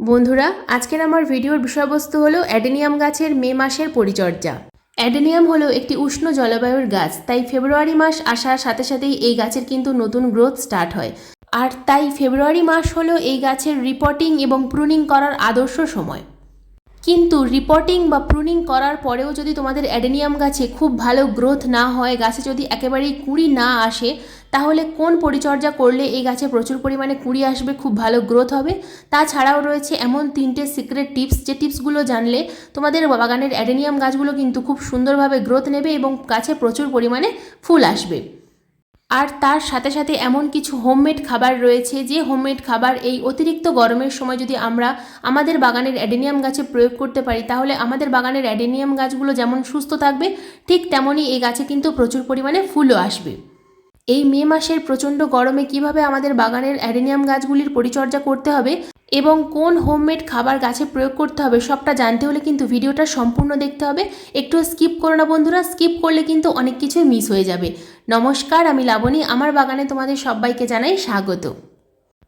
বন্ধুরা, আজকের আমার ভিডিওর বিষয়বস্তু হলো অ্যাডেনিয়াম গাছের মে মাসের পরিচর্যা। অ্যাডেনিয়াম হলো একটি উষ্ণ জলবায়ুর গাছ, তাই ফেব্রুয়ারি মাস আসার সাথে সাথেই এই গাছের কিন্তু নতুন গ্রোথ স্টার্ট হয়। আর তাই ফেব্রুয়ারি মাস হলো এই গাছের রিপোর্টিং এবং প্রুনিং করার আদর্শ সময়। কিন্তু রিপোর্টিং বা প্রুনিং করার পরেও যদি তোমাদের অ্যাডেনিয়াম গাছে খুব ভালো গ্রোথ না হয়, গাছে যদি একেবারেই কুঁড়ি না আসে, তাহলে কোন পরিচর্যা করলে এই গাছে প্রচুর পরিমাণে কুঁড়ি আসবে, খুব ভালো গ্রোথ হবে? তাছাড়াও রয়েছে এমন তিনটে সিক্রেট টিপস যে টিপসগুলো জানলে তোমাদের বাগানের অ্যাডেনিয়াম গাছগুলো কিন্তু খুব সুন্দরভাবে গ্রোথ নেবে এবং গাছে প্রচুর পরিমাণে ফুল আসবে। আর তার সাথে সাথে এমন কিছু হোমমেড খাবার রয়েছে যে হোমমেড খাবার এই অতিরিক্ত গরমের সময় যদি আমরা আমাদের বাগানের অ্যাডেনিয়াম গাছে প্রয়োগ করতে পারি, তাহলে আমাদের বাগানের অ্যাডেনিয়াম গাছগুলো যেমন সুস্থ থাকবে, ঠিক তেমনই এই গাছে কিন্তু প্রচুর পরিমাণে ফুলও আসবে। এই মে মাসের প্রচণ্ড গরমে কীভাবে আমাদের বাগানের অ্যাডেনিয়াম গাছগুলির পরিচর্যা করতে হবে এবং কোন হোমমেড খাবার গাছে প্রয়োগ করতে হবে সবটা জানতে হলে কিন্তু ভিডিওটা সম্পূর্ণ দেখতে হবে। একটু স্কিপ করো না বন্ধুরা, স্কিপ করলে কিন্তু অনেক কিছুই মিস হয়ে যাবে। নমস্কার, আমি লাবণী, আমার বাগানে তোমাদের সবাইকে জানাই স্বাগত।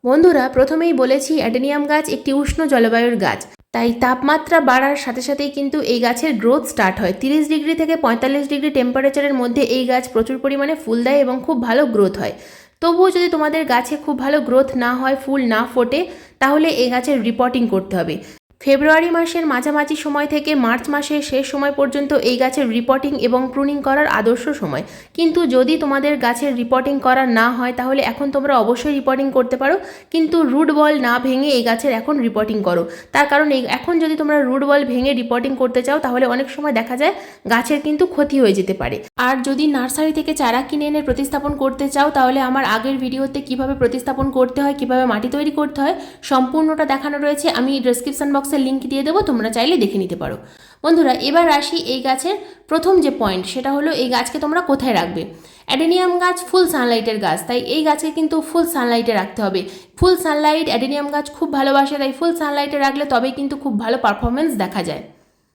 বন্ধুরা, প্রথমেই বলেছি অ্যাডেনিয়াম গাছ একটি উষ্ণ জলবায়ুর গাছ। তাই তাপমাত্রা বাড়ার সাথে সাথেই কিন্তু এই গাছের গ্রোথ স্টার্ট হয়। তিরিশ ডিগ্রি থেকে পঁয়তাল্লিশ ডিগ্রি টেম্পারেচারের মধ্যে এই গাছ প্রচুর পরিমাণে ফুল দেয় এবং খুব ভালো গ্রোথ হয়। তবুও যদি তোমাদের গাছে খুব ভালো গ্রোথ না হয়, ফুল না ফোটে, তাহলে এই গাছের রিপোর্টিং করতে হবে। ফেব্রুয়ারি মাসের মাঝামাঝি সময় থেকে মার্চ মাসের শেষ সময় পর্যন্ত এই গাছের রিপোর্টিং এবং প্রুনিং করার আদর্শ সময়। কিন্তু যদি তোমাদের গাছের রিপোর্টিং করা না হয়, তাহলে এখন তোমরা অবশ্যই রিপোর্টিং করতে পারো। কিন্তু রুট বল না ভেঙে এই গাছের এখন রিপোর্টিং করো। তার কারণ এই, এখন যদি তোমরা রুট বল ভেঙে রিপোর্টিং করতে চাও, তাহলে অনেক সময় দেখা যায় গাছের কিন্তু ক্ষতি হয়ে যেতে পারে। আর যদি নার্সারি থেকে চারা কিনে এনে প্রতিস্থাপন করতে চাও, তাহলে আমার আগের ভিডিওতে কীভাবে প্রতিস্থাপন করতে হয়, কীভাবে মাটি তৈরি করতে হয়, সম্পূর্ণটা দেখানো রয়েছে। আমি ডিসক্রিপশন বক্সের লিঙ্ক দিয়ে দেবো, তোমরা চাইলে দেখে নিতে পারো। বন্ধুরা, এবার আসি এই গাছের প্রথম যে পয়েন্ট সেটা হলো এই গাছকে তোমরা কোথায় রাখবে? অ্যাডেনিয়াম গাছ ফুল সানলাইটের গাছ, তাই এই গাছকে কিন্তু ফুল সানলাইটে রাখতে হবে। ফুল সানলাইট অ্যাডেনিয়াম গাছ খুব ভালোবাসে, তাই ফুল সানলাইটে রাখলে তবেই কিন্তু খুব ভালো পারফরমেন্স দেখা যায়।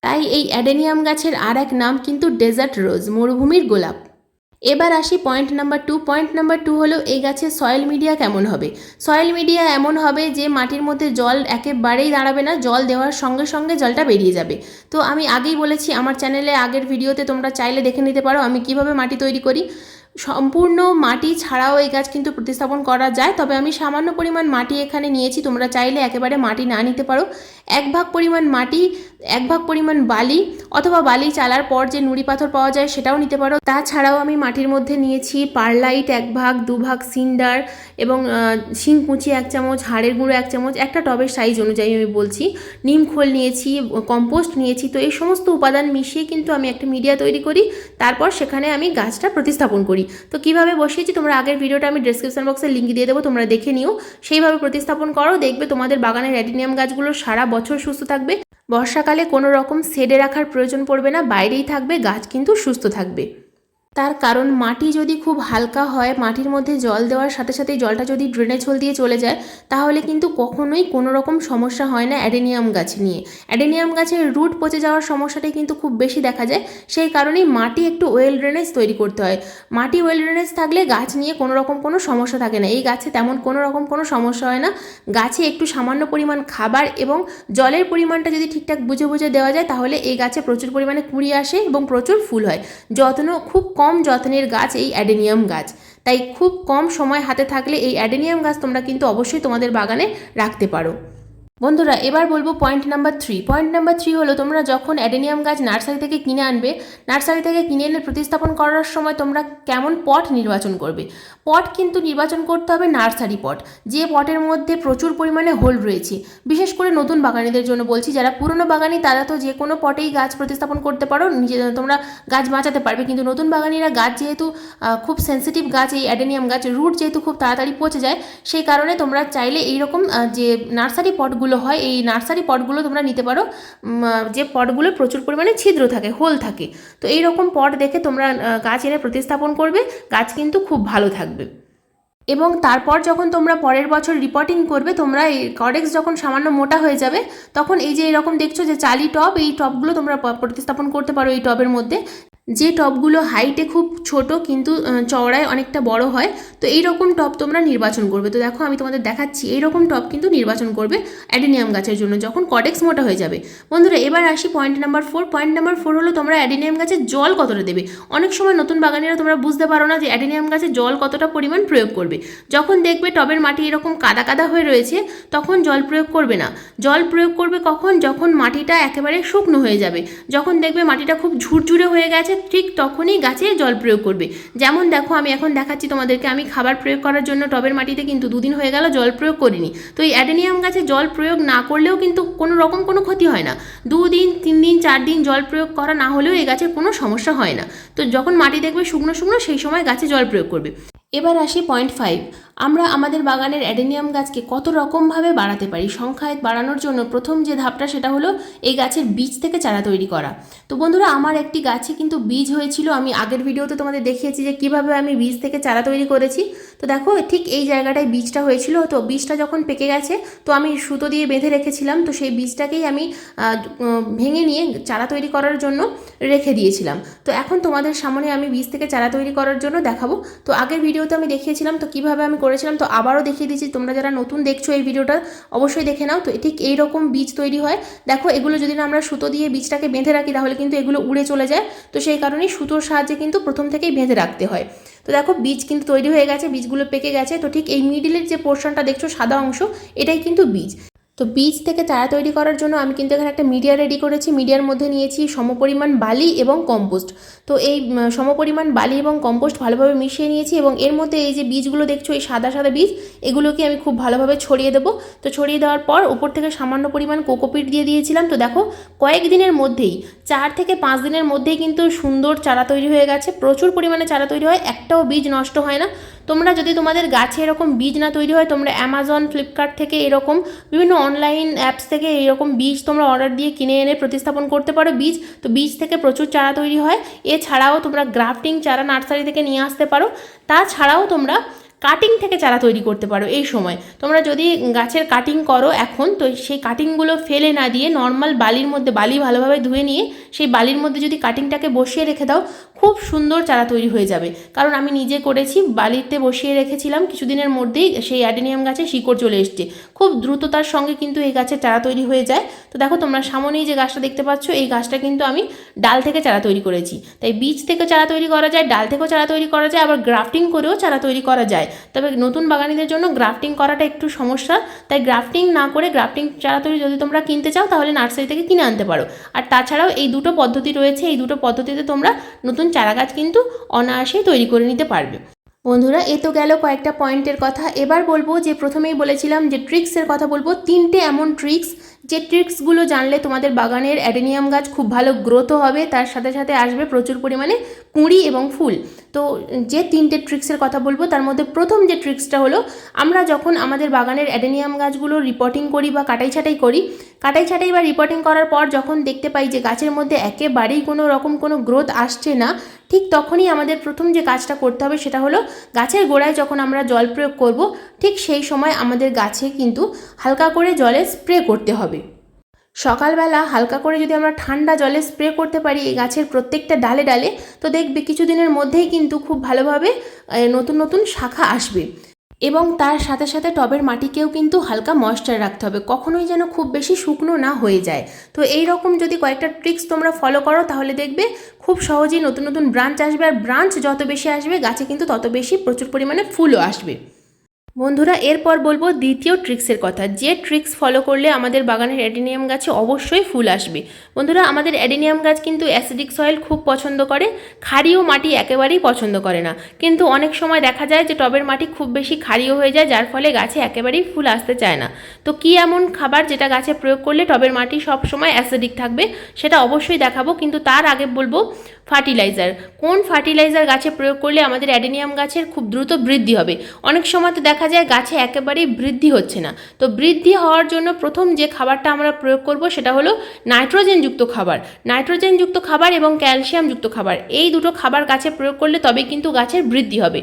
তাই এই অ্যাডেনিয়াম গাছের আর এক নাম কিন্তু ডেজার্ট রোজ মরুভূমির গোলাপ। এবার আসি point number two point number two হলো এই গাছের সয়েল মিডিয়া কেমন হবে? সয়েল মিডিয়া এমন হবে যে মাটির মধ্যে জল একেবারেই দাঁড়াবে না, জল দেওয়ার সঙ্গে সঙ্গে জলটা বেরিয়ে যাবে। তো আমি আগেই বলেছি, আমার চ্যানেলে আগের ভিডিওতে তোমরা চাইলে দেখে নিতে পারো আমি কীভাবে মাটি তৈরি করি। সম্পূর্ণ মাটি ছাড়াও এই গাছ কিন্তু প্রতিস্থাপন করা যায়। তবে আমি সামান্য পরিমাণ মাটি এখানে নিয়েছি। তোমরা চাইলে একেবারে মাটি না নিতে পারো। এক ভাগ পরিমাণ মাটি, এক ভাগ পরিমাণ বালি অথবা বালি চালার পর যে নুড়ি পাথর পাওয়া যায় সেটাও নিতে পারো। তাছাড়াও আমি মাটির মধ্যে নিয়েছি পারলাইট এক ভাগ, দু ভাগ সিন্ডার এবং শিং শিংকুচি এক চামচ, হাড়ের গুঁড়ো এক চামচ, একটা টবের সাইজ অনুযায়ী আমি বলছি। নিম খোল নিয়েছি কম্পোস্ট নিয়েছি। তো এই সমস্ত উপাদান মিশিয়ে কিন্তু আমি একটা মিডিয়া তৈরি করি। তারপর সেখানে আমি গাছটা প্রতিস্থাপন করি। তো কীভাবে বসিয়েছি তোমরা আগের ভিডিওটা আমি ডিসক্রিপশন বক্সে লিঙ্ক দিয়ে দেবো, তোমরা দেখে নিও। সেইভাবে প্রতিস্থাপন করো, দেখবে তোমাদের বাগানের অ্যাডিনিয়াম গাছগুলো সারা বছর সুস্থ থাকবে। বর্ষাকালে কোনো রকম শেডে রাখার প্রয়োজন পড়বে না, বাইরেই থাকবে, গাছ কিন্তু সুস্থ থাকবে। তার কারণ মাটি যদি খুব হালকা হয়, মাটির মধ্যে জল দেওয়ার সাথে সাথে জলটা যদি ড্রেনেজ হোল দিয়ে চলে যায়, তাহলে কিন্তু কখনোই কোনো রকম সমস্যা হয় না অ্যাডেনিয়াম গাছ নিয়ে। অ্যাডেনিয়াম গাছের রুট পচে যাওয়ার সমস্যাটাই কিন্তু খুব বেশি দেখা যায়। সেই কারণেই মাটি একটু ওয়েল ড্রেনেজ তৈরি করতে হয়। মাটি ওয়েল ড্রেনেজ থাকলে গাছ নিয়ে কোনো রকম কোনো সমস্যা থাকে না। এই গাছে তেমন কোনো রকম কোনো সমস্যা হয় না। গাছে একটু সামান্য পরিমাণ খাবার এবং জলের পরিমাণটা যদি ঠিকঠাক বুঝে বুঝে দেওয়া যায়, তাহলে এই গাছে প্রচুর পরিমাণে কুড়ি আসে এবং প্রচুর ফুল হয়। যত্ন খুব কম যত্নের গাছ এই অ্যাডেনিয়াম গাছ। তাই খুব কম সময় হাতে থাকলে এই অ্যাডেনিয়াম গাছ তোমরা কিন্তু অবশ্যই তোমাদের বাগানে রাখতে পারো। বন্ধুরা, এবার বলব point number three point number three হলো তোমরা যখন অ্যাডেনিয়াম গাছ নার্সারি থেকে কিনে আনবে, নার্সারি থেকে কিনে এনে প্রতিস্থাপন করার সময় তোমরা কেমন পট নির্বাচন করবে? পট কিন্তু নির্বাচন করতে হবে নার্সারি পট। যে পটের মধ্যে প্রচুর পরিমাণে হোল রয়েছে। বিশেষ করে নতুন বাগানিদের জন্য বলছি, যারা পুরনো বাগানি, তারা তো যে কোনো পটেই গাছ প্রতিস্থাপন করতে পারো, নিজে তোমরা গাছ বাঁচাতে পারবে। কিন্তু নতুন বাগানিরা গাছ যেহেতু খুব সেন্সিটিভ গাছ, এই অ্যাডেনিয়াম গাছ, রুট যেহেতু খুব তাড়াতাড়ি পচে যায়, সেই কারণে তোমরা চাইলে এইরকম যে নার্সারি পটগুলো হয়, এই নার্সারি পটগুলো তোমরা নিতে পারো। যে পটগুলো প্রচুর পরিমাণে ছিদ্র থাকে, হোল থাকে। তো এই রকম পট দেখে তোমরা গাছ এনে প্রতিস্থাপন করবে, গাছ কিন্তু খুব ভালো থাকবে। এবং তারপর যখন তোমরা পরের বছর রিপোর্টিং করবে, তোমরা এই কডেক্স যখন সামান্য মোটা হয়ে যাবে, তখন এই যে এরকম দেখছ যে চালি টপ এই টপগুলো তোমরা প্রতিস্থাপন করতে পারো এই টবের মধ্যে। যে টবগুলো হাইটে খুব ছোট কিন্তু চওড়ায় অনেকটা বড় হয়, তো এই রকম টব তোমরা নির্বাচন করবে। তো দেখো আমি তোমাদের দেখাচ্ছি এই রকম টব কিন্তু নির্বাচন করবে অ্যাডিনিয়াম গাছের জন্য যখন কটেক্স মোটা হয়ে যাবে। বন্ধুরা, এবার আসি point number four point number four হলো তোমরা অ্যাডিনিয়াম গাছে জল কতটা দেবে? অনেক সময় নতুন বাগানিরা তোমরা বুঝতে পারো না যে অ্যাডিনিয়াম গাছে জল কতটা পরিমাণ প্রয়োগ করবে। যখন দেখবে টবের মাটি এরকম কাদা কাদা হয়ে রয়েছে, তখন জল প্রয়োগ করবে না। জল প্রয়োগ করবে কখন? যখন মাটিটা একেবারে শুকনো হয়ে যাবে। যখন দেখবে মাটিটা খুব ঝুরঝুরে হয়ে গেছে ঠিক তখনই গাছে জল প্রয়োগ করবে। যেমন দেখো, আমি এখন দেখাচ্ছি তোমাদেরকে, আমি খাবার প্রয়োগ করার জন্য টবের মাটিতে কিন্তু দুদিন হয়ে গেল জল প্রয়োগ করিনি। তো এই অ্যাডেনিয়াম গাছে জল প্রয়োগ না করলেও কিন্তু কোনো রকম কোনো ক্ষতি হয় না। দুদিন তিন দিন চার দিন জল প্রয়োগ করা না হলেও এই গাছের কোনো সমস্যা হয় না। তো যখন মাটি দেখবে শুকনো শুকনো, সেই সময় গাছে জল প্রয়োগ করবে। এবার আসি পয়েন্ট ফাইভ আমরা আমাদের বাগানের অ্যাডেনিয়াম গাছকে কত রকমভাবে বাড়াতে পারি? সংখ্যায় বাড়ানোর জন্য প্রথম যে ধাপটা সেটা হলো এই গাছের বীজ থেকে চারা তৈরি করা। তো বন্ধুরা, আমার একটি গাছে কিন্তু বীজ হয়েছিল, আমি আগের ভিডিওতে তোমাদের দেখিয়েছি যে কীভাবে আমি বীজ থেকে চারা তৈরি করেছি। তো দেখো, ঠিক এই জায়গাটায় বীজটা হয়েছিল। তো বীজটা যখন পেকে গেছে, তো আমি সুতো দিয়ে বেঁধে রেখেছিলাম। তো সেই বীজটাকেই আমি ভেঙে নিয়ে চারা তৈরি করার জন্য রেখে দিয়েছিলাম। তো এখন তোমাদের সামনে আমি বীজ থেকে চারা তৈরি করার জন্য দেখাবো। তো আগের ভিডিওতে আমি দেখিয়েছিলাম, তো কীভাবে আমি করেছিলাম, তো আবারও দেখিয়ে দিচ্ছি। তোমরা যারা নতুন দেখছ এই ভিডিওটা, অবশ্যই দেখে নাও। তো ঠিক এই রকম বীজ তৈরি হয়। দেখো, এগুলো যদি না আমরা সুতো দিয়ে বীজটাকে বেঁধে রাখি, তাহলে কিন্তু এগুলো উড়ে চলে যায়। তো সেই কারণেই সুতোর সাহায্যে কিন্তু প্রথম থেকেই বেঁধে রাখতে হয়। তো দেখো বীজ কিন্তু তৈরি হয়ে গেছে, বীজগুলো পেকে গেছে। তো ঠিক এই মিডিলের যে পোর্শনটা দেখছ, সাদা অংশ, এটাই কিন্তু বীজ। তো বীজ থেকে চারা তৈরি করার জন্য আমি কিন্তু এখানে একটা মিডিয়া রেডি করেছি। মিডিয়ার মধ্যে নিয়েছি সমপরিমাণ বালি এবং কম্পোস্ট। তো এই সমপরিমাণ বালি এবং কম্পোস্ট ভালোভাবে মিশিয়ে নিয়েছি এবং এর মধ্যে এই যে বীজগুলো দেখছ, এই সাদা সাদা বীজ, এগুলোকে আমি খুব ভালোভাবে ছড়িয়ে দেবো। তো ছড়িয়ে দেওয়ার পর উপর থেকে সামান্য পরিমাণ কোকোপিট দিয়ে দিয়েছিলাম। তো দেখো কয়েকদিনের মধ্যেই, চার থেকে পাঁচ দিনের মধ্যেই কিন্তু সুন্দর চারা তৈরি হয়ে গেছে। প্রচুর পরিমাণে চারা তৈরি হয়, একটাও বীজ নষ্ট হয় না। তোমরা যদি তোমাদের গাছে এরকম বীজ না তৈরি হয়, তোমরা অ্যামাজন ফ্লিপকার্ট থেকে এরকম বিভিন্ন অনলাইন অ্যাপস থেকে এরকম বীজ তোমরা অর্ডার দিয়ে কিনে এনে প্রতিস্থাপন করতে পারো বীজ। তো বীজ থেকে প্রচুর চারা তৈরি হয়। এছাড়াও তোমরা গ্রাফটিং চারা নার্সারি থেকে নিয়ে আসতে পারো। তাছাড়াও তোমরা কাটিং থেকে চারা তৈরি করতে পারো এই সময়। তোমরা যদি গাছের কাটিং করো এখন, তো সেই কাটিংগুলো ফেলে না দিয়ে নর্মাল বালির মধ্যে, বালি ভালোভাবে ধুয়ে নিয়ে সেই বালির মধ্যে যদি কাটিংটাকে বসিয়ে রেখে দাও, খুব সুন্দর চারা তৈরি হয়ে যাবে। কারণ আমি নিজে করেছি, বালিতে বসিয়ে রেখেছিলাম, কিছুদিনের মধ্যেই সেই অ্যাডেনিয়াম গাছে শিকড় চলে এসছে। খুব দ্রুততার সঙ্গে কিন্তু এই গাছের চারা তৈরি হয়ে যায়। তো দেখো তোমরা সামনেই যে গাছটা দেখতে পাচ্ছ, এই গাছটা কিন্তু আমি ডাল থেকে চারা তৈরি করেছি। তাই বীজ থেকে চারা তৈরি করা যায়, ডাল থেকেও চারা তৈরি করা যায়, আবার গ্রাফটিং করেও চারা তৈরি করা যায়। তবে নতুন বাগানিদের জন্য গ্রাফটিং করাটা একটু সমস্যা। তাই গ্রাফটিং না করে গ্রাফটিং চারা তৈরি যদি তোমরা কিনতে চাও, তাহলে নার্সারি থেকে কিনে আনতে পারো। আর তাছাড়াও এই দুটো পদ্ধতি রয়েছে, এই দুটো পদ্ধতিতে তোমরা নতুন চারা গাছ কিন্তু অনায়াসেই তৈরি করে নিতে পারবে। বন্ধুরা, এ তো গেল কয়েকটা পয়েন্টের কথা। এবার বলব যে প্রথমেই বলেছিলাম যে ট্রিক্সের কথা বলব। তিনটে এমন ট্রিক্স যে ট্রিক্সগুলো জানলে তোমাদের বাগানের অ্যাডেনিয়াম গাছ খুব ভালো গ্রোথও হবে, তার সাথে সাথে আসবে প্রচুর পরিমাণে কুঁড়ি এবং ফুল। তো যে তিনটে ট্রিক্সের কথা বলব, তার মধ্যে প্রথম যে ট্রিক্সটা হলো, আমরা যখন আমাদের বাগানের অ্যাডেনিয়াম গাছগুলো রিপোর্টিং করি বা কাটাই ছাটাই করি, কাটাই ছাটাই বা রিপোর্টিং করার পর যখন দেখতে পাই যে গাছের মধ্যে একেবারেই কোনো রকম কোনো গ্রোথ আসছে না, ঠিক তখনই আমাদের প্রথম যে কাজটা করতে হবে সেটা হলো গাছের গোড়ায় যখন আমরা জল প্রয়োগ করব ঠিক সেই সময় আমাদের গাছে কিন্তু হালকা করে জলে স্প্রে করতে হবে। সকালবেলা হালকা করে যদি আমরা ঠান্ডা জলে স্প্রে করতে পারি এই গাছের প্রত্যেকটা ডালে ডালে, তো দেখবে কিছুদিনের মধ্যেই কিন্তু খুব ভালোভাবে নতুন নতুন শাখা আসবে। এবং তার সাথে সাথে টবের মাটিকেও কিন্তু হালকা ময়েশ্চার রাখতে হবে, কখনোই যেন খুব বেশি শুকনো না হয়ে যায়। তো এই রকম যদি কয়েকটা ট্রিক্স তোমরা ফলো করো, তাহলে দেখবে খুব সহজেই নতুন নতুন ব্রাঞ্চ আসবে। আর ব্রাঞ্চ যত বেশি আসবে, গাছে কিন্তু তত বেশি প্রচুর পরিমাণে ফুলও আসবে। বন্ধুরা, এরপর বলব দ্বিতীয় ট্রিক্সের কথা। যে ট্রিক্স ফলো করলে আমাদের বাগানের অ্যাডিনিয়াম গাছে অবশ্যই ফুল আসবে। বন্ধুরা, আমাদের অ্যাডিনিয়াম গাছ কিন্তু অ্যাসিডিক সয়েল খুব পছন্দ করে, ক্ষারীয় মাটি একেবারেই পছন্দ করে না। কিন্তু অনেক সময় দেখা যায় যে টবের মাটি খুব বেশি ক্ষারীয় হয়ে যায়, যার ফলে গাছে একেবারেই ফুল আসতে চায় না। তো কী এমন খাবার যেটা গাছে প্রয়োগ করলে টবের মাটি সব সময় অ্যাসিডিক থাকবে, সেটা অবশ্যই দেখাবো। কিন্তু তার আগে বলব ফার্টিলাইজার। কোন ফার্টিলাইজার গাছে প্রয়োগ করলে আমাদের অ্যাডেনিয়াম গাছের খুব দ্রুত বৃদ্ধি হবে? অনেক সময় তো দেখা যায় গাছে একেবারেই বৃদ্ধি হচ্ছে না। তো বৃদ্ধি হওয়ার জন্য প্রথম যে খাবারটা আমরা প্রয়োগ করব সেটা হলো নাইট্রোজেনযুক্ত খাবার। নাইট্রোজেনযুক্ত খাবার এবং ক্যালসিয়ামযুক্ত খাবার। এই দুটো খাবার গাছে প্রয়োগ করলে তবে কিন্তু গাছের বৃদ্ধি হবে।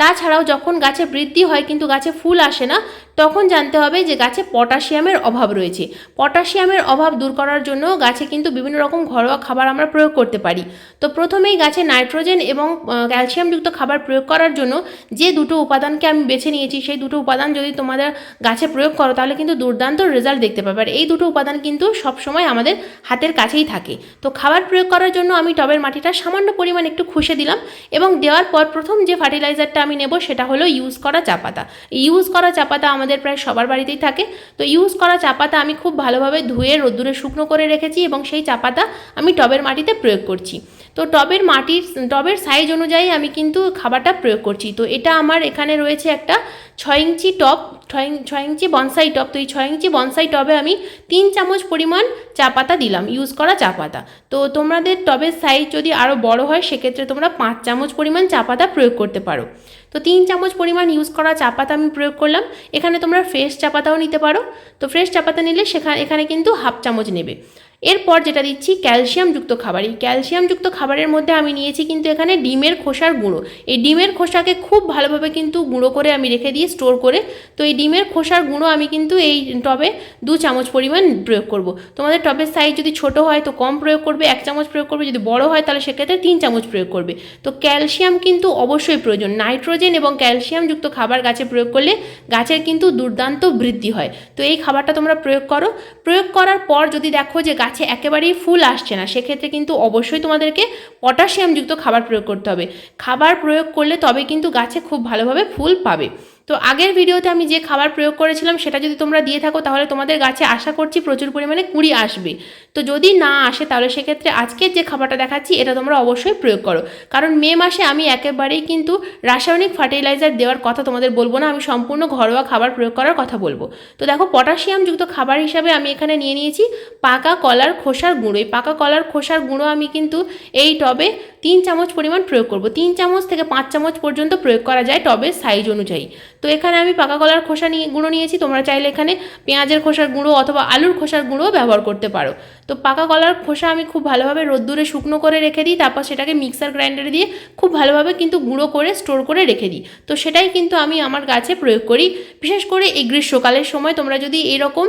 তাছাড়াও যখন গাছে বৃদ্ধি হয় কিন্তু গাছে ফুল আসে না, তখন জানতে হবে যে গাছে পটাশিয়ামের অভাব রয়েছে। পটাশিয়ামের অভাব দূর করার জন্য গাছে কিন্তু বিভিন্ন রকম ঘরোয়া খাবার আমরা প্রয়োগ করতে পারি। তো প্রথমেই গাছে নাইট্রোজেন এবং ক্যালসিয়ামযুক্ত খাবার প্রয়োগ করার জন্য যে দুটো উপাদানকে আমি বেছে নিয়েছি, সেই দুটো উপাদান যদি তোমাদের গাছে প্রয়োগ করো, তাহলে কিন্তু দুর্দান্ত রেজাল্ট দেখতে পাবে। আর এই দুটো উপাদান কিন্তু সবসময় আমাদের হাতের কাছেই থাকে। তো খাবার প্রয়োগ করার জন্য আমি টবের মাটিটা সামান্য পরিমাণ একটু খুশে দিলাম এবং দেওয়ার পর প্রথম যে ফার্টিলাইজারটা আমি নেব সেটা হলো ইউজ করা চা পাতা। ইউজ করা চা পাতা আমাদের প্রায় সবার বাড়িতেই থাকে। তো ইউজ করা চা পাতা আমি খুব ভালোভাবে ধুয়ে রোদ্দুরে শুকনো করে রেখেছি এবং সেই চা পাতা আমি টবের মাটিতে প্রয়োগ করছি। তো টবের মাটির, টবের সাইজ অনুযায়ী আমি কিন্তু খাবারটা প্রয়োগ করছি। তো এটা আমার এখানে রয়েছে একটা ছয় ইঞ্চি টব, ছয় ইঞ্চ- বনসাই টব। তো এই ছয় ইঞ্চি বনসাই টবে আমি তিন চামচ পরিমাণ চা পাতা দিলাম ইউজ করা চা পাতা। তো তোমাদের টবের সাইজ যদি আরও বড় হয়, সেক্ষেত্রে তোমরা পাঁচ চামচ পরিমাণ চা পাতা প্রয়োগ করতে পারো। তো তিন চামচ পরিমাণ ইউজ করা চা পাতা আমি প্রয়োগ করলাম। এখানে তোমরা ফ্রেশ চা পাতাও নিতে পারো। তো ফ্রেশ চা পাতা নিলে সেখানে এখানে কিন্তু হাফ চামচ নেবে। এরপর যেটা দিচ্ছি, ক্যালসিয়ামযুক্ত খাবার। এই ক্যালসিয়ামযুক্ত খাবারের মধ্যে আমি নিয়েছি কিন্তু এখানে ডিমের খোসার গুঁড়ো। এই ডিমের খোসাকে খুব ভালোভাবে কিন্তু গুঁড়ো করে আমি রেখে দিয়ে স্টোর করে, তো এই ডিমের খোসার গুঁড়ো আমি কিন্তু এই টবে দু চামচ পরিমাণ প্রয়োগ করব। তোমাদের টবের সাইজ যদি ছোট হয় তো কম প্রয়োগ করবে, এক চামচ প্রয়োগ করবে, যদি বড় হয় তাহলে সেক্ষেত্রে তিন চামচ প্রয়োগ করবে। তো ক্যালসিয়াম কিন্তু অবশ্যই প্রয়োজন। নাইট্রোজেন এবং ক্যালসিয়ামযুক্ত খাবার গাছে প্রয়োগ করলে গাছের কিন্তু দুর্দান্ত বৃদ্ধি হয়। তো এই খাবারটা তোমরা প্রয়োগ করো। প্রয়োগ করার পর যদি দেখো যে গাছে একেবারেই ফুল আসছে না, সেক্ষেত্রে কিন্তু অবশ্যই তোমাদেরকে পটাশিয়ামযুক্ত খাবার প্রয়োগ করতে হবে। খাবার প্রয়োগ করলে তবে কিন্তু গাছে খুব ভালোভাবে ফুল পাবে। তো আগের ভিডিওতে আমি যে খাবার প্রয়োগ করেছিলাম, সেটা যদি তোমরা দিয়ে থাকো, তাহলে তোমাদের গাছে আশা করছি প্রচুর পরিমাণে কুড়ি আসবে। তো যদি না আসে, তাহলে সেক্ষেত্রে আজকের যে খাবারটা দেখাচ্ছি, এটা তোমরা অবশ্যই প্রয়োগ করো। কারণ মে মাসে আমি একেবারেই কিন্তু রাসায়নিক ফার্টিলাইজার দেওয়ার কথা তোমাদের বলব না, আমি সম্পূর্ণ ঘরোয়া খাবার প্রয়োগ করার কথা বলব। তো দেখো, পটাশিয়ামযুক্ত খাবার হিসাবে আমি এখানে নিয়ে নিয়েছি পাকা কলার খোসার গুঁড়ো। এই পাকা কলার খোসার গুঁড়ো আমি কিন্তু এই টবে তিন চামচ পরিমাণ প্রয়োগ করব। তিন চামচ থেকে পাঁচ চামচ পর্যন্ত প্রয়োগ করা যায় টবের সাইজ অনুযায়ী। তো এখানে আমি পাকা কলার খোসা নিয়ে, গুঁড়ো নিয়েছি। তোমরা চাইলে এখানে পেঁয়াজের খোসার গুঁড়ো অথবা আলুর খোসার গুঁড়োও ব্যবহার করতে পারো। তো পাকা কলার খোসা আমি খুব ভালোভাবে রোদ্দুরে শুকনো করে রেখে দিই, তারপর সেটাকে মিক্সার গ্রাইন্ডারে দিয়ে খুব ভালোভাবে কিন্তু গুঁড়ো করে স্টোর করে রেখে দিই। তো সেটাই কিন্তু আমি আমার গাছে প্রয়োগ করি। বিশেষ করে এই গ্রীষ্মকালের সময় তোমরা যদি এরকম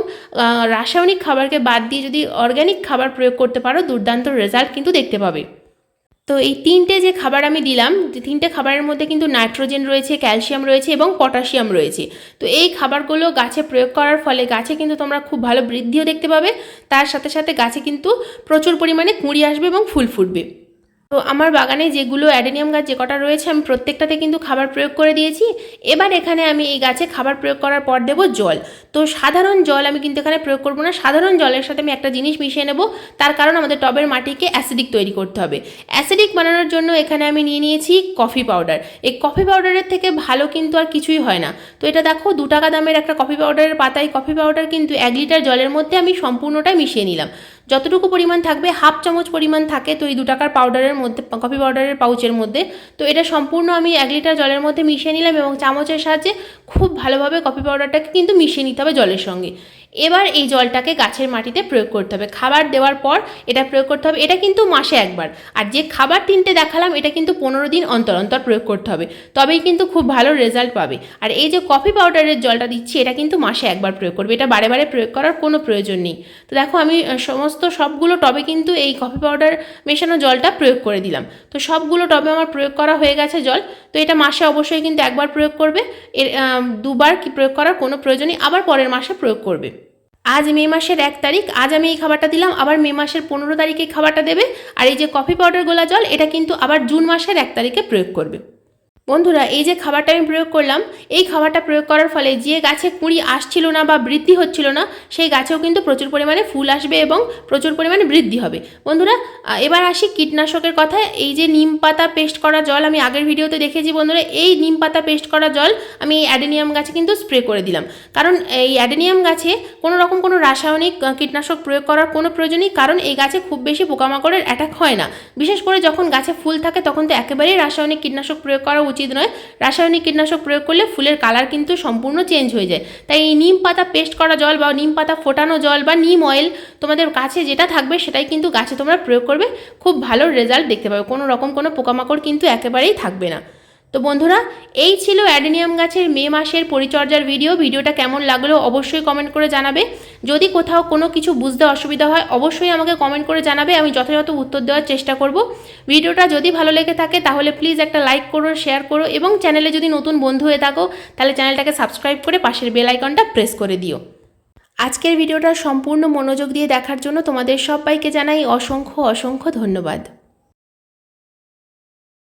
রাসায়নিক খাবারকে বাদ দিয়ে যদি অর্গ্যানিক খাবার প্রয়োগ করতে পারো, দুর্দান্ত রেজাল্ট কিন্তু দেখতে পাবে। তো এই তিনটে যে খাবার আমি দিলাম, যে তিনটে খাবারের মধ্যে কিন্তু নাইট্রোজেন রয়েছে, ক্যালসিয়াম রয়েছে এবং পটাশিয়াম রয়েছে। তো এই খাবারগুলো গাছে প্রয়োগ করার ফলে গাছে কিন্তু তোমরা খুব ভালো বৃদ্ধিও দেখতে পাবে। তার সাথে সাথে গাছে কিন্তু প্রচুর পরিমাণে কুঁড়ি আসবে এবং ফুল ফুটবে। তো আমার বাগানে যেগুলো অ্যাডেনিয়াম গাছ যে কটা রয়েছে, আমি প্রত্যেকটাতে কিন্তু খাবার প্রয়োগ করে দিয়েছি। এবার এখানে আমি এই গাছে খাবার প্রয়োগ করার পর দেবো জল। তো সাধারণ জল আমি কিন্তু এখানে প্রয়োগ করব না। সাধারণ জলের সাথে আমি একটা জিনিস মিশিয়ে নেব। তার কারণ আমাদের টবের মাটিকে অ্যাসিডিক তৈরি করতে হবে। অ্যাসিডিক বানানোর জন্য এখানে আমি নিয়ে নিয়েছি কফি পাউডার। এই কফি পাউডারের থেকে ভালো কিন্তু আর কিছুই হয় না। তো এটা দেখো, দু টাকা দামের একটা কফি পাউডারের পাতায় কফি পাউডার কিন্তু এক লিটার জলের মধ্যে আমি সম্পূর্ণটাই মিশিয়ে নিলাম। যতটুকু পরিমাণ থাকবে, হাফ চামচ পরিমাণ থাকে তো এই দু টাকার পাউডারের মধ্যে কফি পাউডারের পাউচের মধ্যে। তো এটা সম্পূর্ণ আমি এক লিটার জলের মধ্যে মিশিয়ে নিলাম এবং চামচের সাহায্যে খুব ভালোভাবে কফি পাউডারটাকে কিন্তু মিশিয়ে নিতে হবে জলের সঙ্গে। এবার এই জলটাকে গাছের মাটিতে প্রয়োগ করতে হবে। খাবার দেওয়ার পর এটা প্রয়োগ করতে হবে। এটা কিন্তু মাসে একবার। আর যে খাবার তিনটে দেখালাম, এটা কিন্তু পনেরো দিন অন্তর অন্তর প্রয়োগ করতে হবে। তবেই কিন্তু খুব ভালো রেজাল্ট পাবে। আর এই যে কফি পাউডারের জলটা দিচ্ছি, এটা কিন্তু মাসে একবার প্রয়োগ করবে। এটা বারে বারে প্রয়োগ করার কোনো প্রয়োজন নেই। তো দেখো, আমি সমস্ত সবগুলো টবে কিন্তু এই কফি পাউডার মেশানো জলটা প্রয়োগ করে দিলাম। তো সবগুলো টবে আমার প্রয়োগ করা হয়ে গেছে জল। তো এটা মাসে অবশ্যই কিন্তু একবার প্রয়োগ করবে। এর দুবার কি প্রয়োগ করার কোনো প্রয়োজন নেই। আবার পরের মাসে প্রয়োগ করবে। আজ মে মাসের এক তারিখ, আজ আমি এই খাবারটা দিলাম, আবার মে মাসের পনেরো তারিখে খাবারটা দেবে, আর এই যে কফি পাউডার গোলা জল, এটা কিন্তু আবার জুন মাসের এক তারিখে প্রয়োগ করবে। বন্ধুরা, এই যে খাবারটা আমি প্রয়োগ করলাম, এই খাবারটা প্রয়োগ করার ফলে যে গাছে কুঁড়ি আসছিল না বা বৃদ্ধি হচ্ছিল না, সেই গাছেও কিন্তু প্রচুর পরিমাণে ফুল আসবে এবং প্রচুর পরিমাণে বৃদ্ধি হবে। বন্ধুরা এবার আসি কীটনাশকের কথা এই যে নিম পাতা পেস্ট করা জল, আমি আগের ভিডিওতে দেখেছি বন্ধুরা, এই নিম পাতা পেস্ট করা জল আমি এই অ্যাডেনিয়াম গাছে কিন্তু স্প্রে করে দিলাম। কারণ এই অ্যাডেনিয়াম গাছে কোনো রকম কোনো রাসায়নিক কীটনাশক প্রয়োগ করার কোনো প্রয়োজন নেই, কারণ এই গাছে খুব বেশি পোকামাকড়ের অ্যাটাক হয় না। বিশেষ করে যখন গাছে ফুল থাকে, তখন তো একেবারেই রাসায়নিক কীটনাশক প্রয়োগ করা উচিত নয়। রাসায়নিক কীটনাশক প্রয়োগ করলে ফুলের কালার কিন্তু সম্পূর্ণ চেঞ্জ হয়ে যায়। তাই এই নিম পাতা পেস্ট করা জল বা নিম পাতা ফোটানো জল বা নিম অয়েল তোমাদের কাছে যেটা থাকবে সেটাই কিন্তু গাছে তোমরা প্রয়োগ করবে। খুব ভালো রেজাল্ট দেখতে পাবে। কোনো রকম কোনো পোকামাকড় কিন্তু একেবারেই থাকবে না। তো বন্ধুরা, এই ছিল অ্যাডেনিয়াম গাছের মে মাসের পরিচর্যার ভিডিও। ভিডিওটা কেমন লাগল অবশ্যই কমেন্ট করে জানাবে। যদি কোথাও কোনো কিছু বুঝতে অসুবিধা হয়, অবশ্যই আমাকে কমেন্ট করে জানাবে। আমি যথাযথ উত্তর দেওয়ার চেষ্টা করব। ভিডিওটা যদি ভালো লেগে থাকে, তাহলে প্লিজ একটা লাইক করো শেয়ার করো এবং চ্যানেলে যদি নতুন বন্ধু হয়ে থাকো, তাহলে চ্যানেলটাকে সাবস্ক্রাইব করে পাশের বেল আইকনটা প্রেস করে দিও। আজকের ভিডিওটা সম্পূর্ণ মনোযোগ দিয়ে দেখার জন্য তোমাদের সবাইকে জানাই অসংখ্য অসংখ্য ধন্যবাদ।